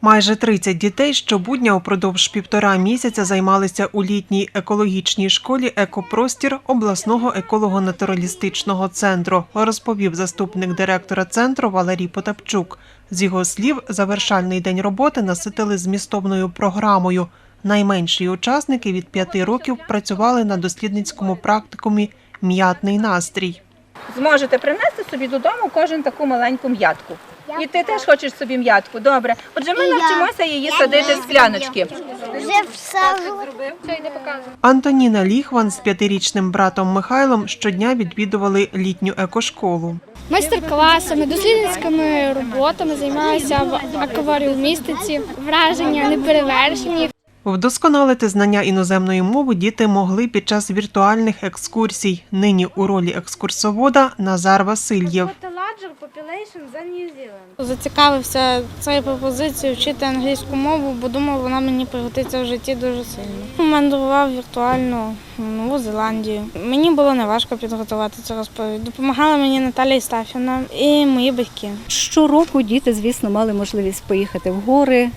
Майже 30 дітей щобудня упродовж півтора місяця займалися у літній екологічній школі Екопростір обласного еколого-натуралістичного центру, розповів заступник директора центру Валерій Потапчук. З його слів, завершальний день роботи наситили змістовною програмою. Найменші учасники від п'яти років працювали на дослідницькому практикумі М'ятний настрій. Зможете принести собі додому кожен таку маленьку м'ятку. І ти теж хочеш собі м'ятку. Добре. Отже, ми навчимося її садити не скляночки. Вже всаджу. Антоніна Ліхван з п'ятирічним братом Михайлом щодня відвідували літню екошколу. Майстер-класами, дослідницькими роботами займаюся в акваріумістиці. Враження неперевершені. Вдосконалити знання іноземної мови діти могли під час віртуальних екскурсій. Нині у ролі екскурсовода Назар Васильєв. Зацікавився цією пропозицією вчити англійську мову, бо думав, вона мені пригодиться в житті дуже сильно. Мандрував віртуально в Нову Зеландію. Мені було неважко підготувати цю розповідь. Допомагала мені Наталя Істафіна і мої батьки. Щороку діти, звісно, мали можливість поїхати в гори,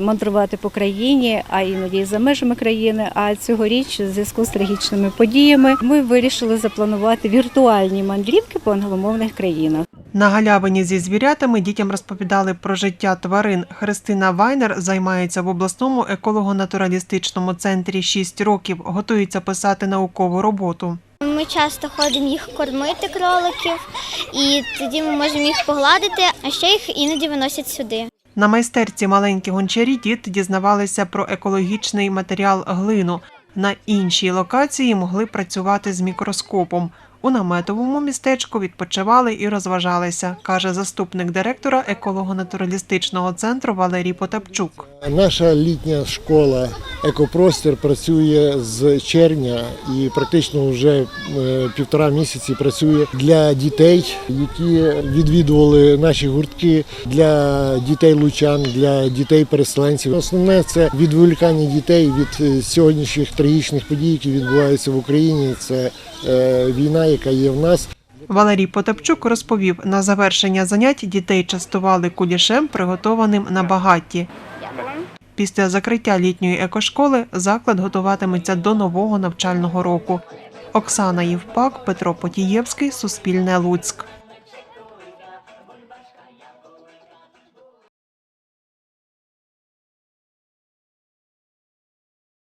мандрувати по країні, а іноді і за межами країни. А цьогоріч, в зв'язку з трагічними подіями, ми вирішили запланувати віртуальні мандрівки по англомовних країнах. На галявині зі звірятами дітям розповідали про життя тварин. Христина Вайнер займається в обласному еколого-натуралістичному центрі 6 років, готується писати наукову роботу. Ми часто ходимо їх кормити кроликів, і тоді ми можемо їх погладити, а ще їх іноді виносять сюди. На майстерці маленькі гончарі діти дізнавалися про екологічний матеріал глину. На іншій локації могли працювати з мікроскопом. У наметовому містечку відпочивали і розважалися, каже заступник директора еколого-натуралістичного центру Валерій Потапчук. Наша літня школа Екопростір працює з червня і практично вже е, півтора місяці працює для дітей, які відвідували наші гуртки, для дітей лучан, для дітей переселенців. Основне це відволікання дітей від е, сьогоднішніх трагічних подій, які відбуваються в Україні. Це е, війна, яка є в нас. Валерій Потапчук розповів, на завершення занять дітей частували кулішем, приготованим на багатті. Після закриття літньої екошколи заклад готуватиметься до нового навчального року. Оксана Євпак, Петро Потієвський, Суспільне Луцьк.